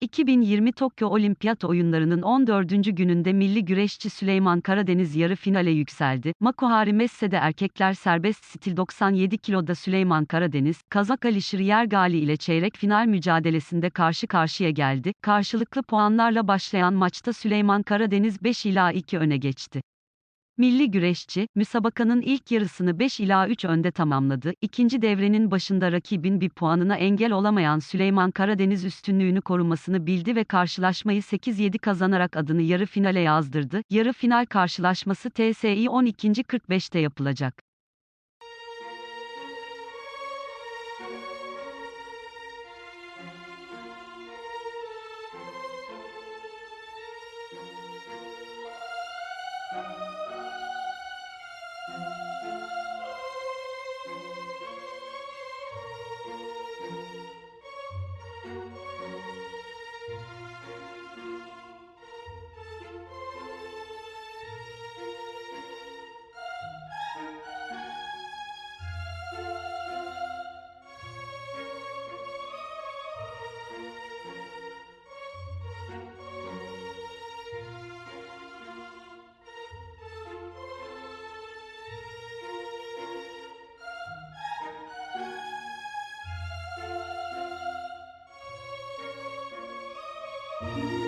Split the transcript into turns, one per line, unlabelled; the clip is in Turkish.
2020 Tokyo Olimpiyat Oyunları'nın 14. gününde milli güreşçi Süleyman Karadeniz yarı finale yükseldi. Makuhari Messe'de erkekler serbest stil 97 kiloda Süleyman Karadeniz, Kazak Alişir Yergali ile çeyrek final mücadelesinde karşı karşıya geldi. Karşılıklı puanlarla başlayan maçta Süleyman Karadeniz 5 ila 2 öne geçti. Milli güreşçi, müsabakanın ilk yarısını 5 ila 3 önde tamamladı. İkinci devrenin başında rakibin bir puanına engel olamayan Süleyman Karadeniz üstünlüğünü korumasını bildi ve karşılaşmayı 8-7 kazanarak adını yarı finale yazdırdı. Yarı final karşılaşması TSI 12.45'te yapılacak. thank you